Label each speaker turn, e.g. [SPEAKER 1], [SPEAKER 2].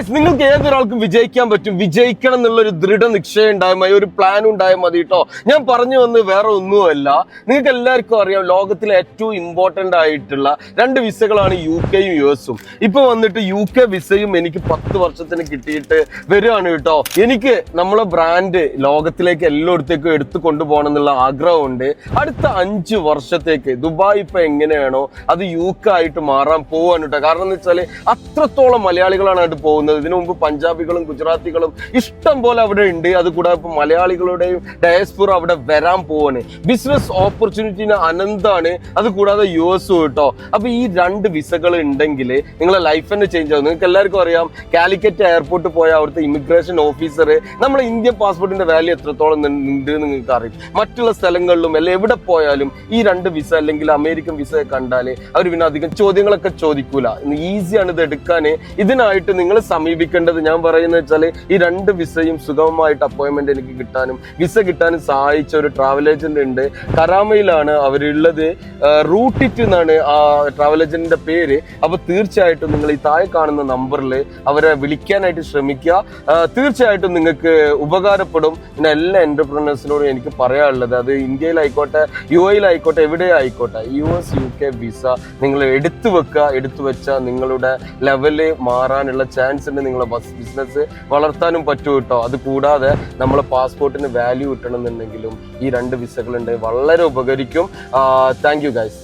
[SPEAKER 1] Guys നിങ്ങൾക്ക് ഏതൊരാൾക്കും വിജയിക്കാൻ പറ്റും? വിജയിക്കണം എന്നുള്ള ഒരു ദൃഢ നിശ്ചയം ഉണ്ടായാൽ മതി ഒരു പ്ലാൻ ഉണ്ടായാൽ മതി കേട്ടോ ഞാൻ പറഞ്ഞു വന്ന് വേറെ ഒന്നുമല്ല. നിങ്ങൾക്ക് എല്ലാവർക്കും അറിയാം ലോകത്തിലെ ഏറ്റവും ഇമ്പോർട്ടന്റ് ആയിട്ടുള്ള രണ്ട് വിസകളാണ് യു കെയും യു എസും ഇപ്പൊ വന്നിട്ട് യു കെ വിസയും എനിക്ക് പത്ത് വർഷത്തിന് കിട്ടിയിട്ട് വരികയാണ് കേട്ടോ എനിക്ക് നമ്മളെ ബ്രാൻഡ് ലോകത്തിലേക്ക് എല്ലായിടത്തേക്കും എടുത്തു കൊണ്ടുപോകണം എന്നുള്ള ആഗ്രഹമുണ്ട്. അടുത്ത അഞ്ച് വർഷത്തേക്ക് ദുബായ് ഇപ്പൊ എങ്ങനെയാണോ അത് യു കെ ആയിട്ട് മാറാൻ പോവാണ് കേട്ടോ കാരണം എന്ന് വെച്ചാൽ അത്രത്തോളം മലയാളികളാണ് അവിടെ പോകുന്നത്. ഇതിനു മുമ്പ് പഞ്ചാബികളും ഗുജറാത്തികളും ഇഷ്ടം പോലെ അവിടെ ഉണ്ട്. അത് കൂടാതെ ഇപ്പൊ മലയാളികളുടെയും ഡയസ്പുറ അവിടെ വരാൻ പോവാണ്. ബിസിനസ് ഓപ്പർച്യൂണിറ്റിന് അനന്താണ്. അത് കൂടാതെ യു എസും കേട്ടോ. അപ്പൊ ഈ രണ്ട് വിസകൾ ഉണ്ടെങ്കിൽ നിങ്ങളെ ലൈഫ് തന്നെ ചേഞ്ച് ആവും. നിങ്ങൾക്ക് എല്ലാവർക്കും അറിയാം കാലിക്കറ്റ് എയർപോർട്ട് പോയ അവിടുത്തെ ഇമിഗ്രേഷൻ ഓഫീസർ നമ്മളെ ഇന്ത്യൻ പാസ്പോർട്ടിന്റെ വാല്യൂ എത്രത്തോളം ഉണ്ട് നിങ്ങൾക്ക് അറിയും. മറ്റുള്ള സ്ഥലങ്ങളിലും അല്ലെ എവിടെ പോയാലും ഈ രണ്ട് വിസ അല്ലെങ്കിൽ അമേരിക്കൻ വിസ കണ്ടാൽ അവർ പിന്നെ അധികം ചോദ്യങ്ങളൊക്കെ ചോദിക്കൂല. ഈസിയാണ് ഇത് എടുക്കാൻ ഇതിനായിട്ട് നിങ്ങൾ സമീപിക്കേണ്ടത് ഞാൻ പറയുന്നത് വെച്ചാൽ ഈ രണ്ട് വിസയും സുഗമമായിട്ട് അപ്പോയിന്റ്മെന്റ് എനിക്ക് കിട്ടാനും വിസ കിട്ടാനും സഹായിച്ച ഒരു ട്രാവൽ ഏജന്റ് ഉണ്ട്. കരാമയിലാണ് അവരുള്ളത്. റൂട്ടിറ്റ് എന്നാണ് ആ ട്രാവൽ ഏജന്റിന്റെ പേര്. അപ്പൊ തീർച്ചയായിട്ടും നിങ്ങൾ ഈ താഴെ കാണുന്ന നമ്പറിൽ അവരെ വിളിക്കാനായിട്ട് ശ്രമിക്കുക. തീർച്ചയായിട്ടും നിങ്ങൾക്ക് ഉപകാരപ്പെടും. പിന്നെ എല്ലാ എന്റർപ്രണേഴ്സിനോടും എനിക്ക് പറയാനുള്ളത് അത് ഇന്ത്യയിലായിക്കോട്ടെ യു എയിലായിക്കോട്ടെ എവിടെ ആയിക്കോട്ടെ U S U K visa നിങ്ങൾ എടുത്തു വെക്കുക. എടുത്തു വെച്ചാൽ നിങ്ങളുടെ ലെവൽ മാറാനുള്ള ചാൻസ് ഉണ്ട് നിങ്ങളെ ബസ് ബിസിനസ് വളർത്താനും പറ്റും കേട്ടോ അത് കൂടാതെ നമ്മളെ പാസ്പോർട്ടിന് വാല്യൂ കിട്ടണമെന്നുണ്ടെങ്കിലും ഈ രണ്ട് വിസകളുണ്ട് വളരെ ഉപകരിക്കും. Thank you guys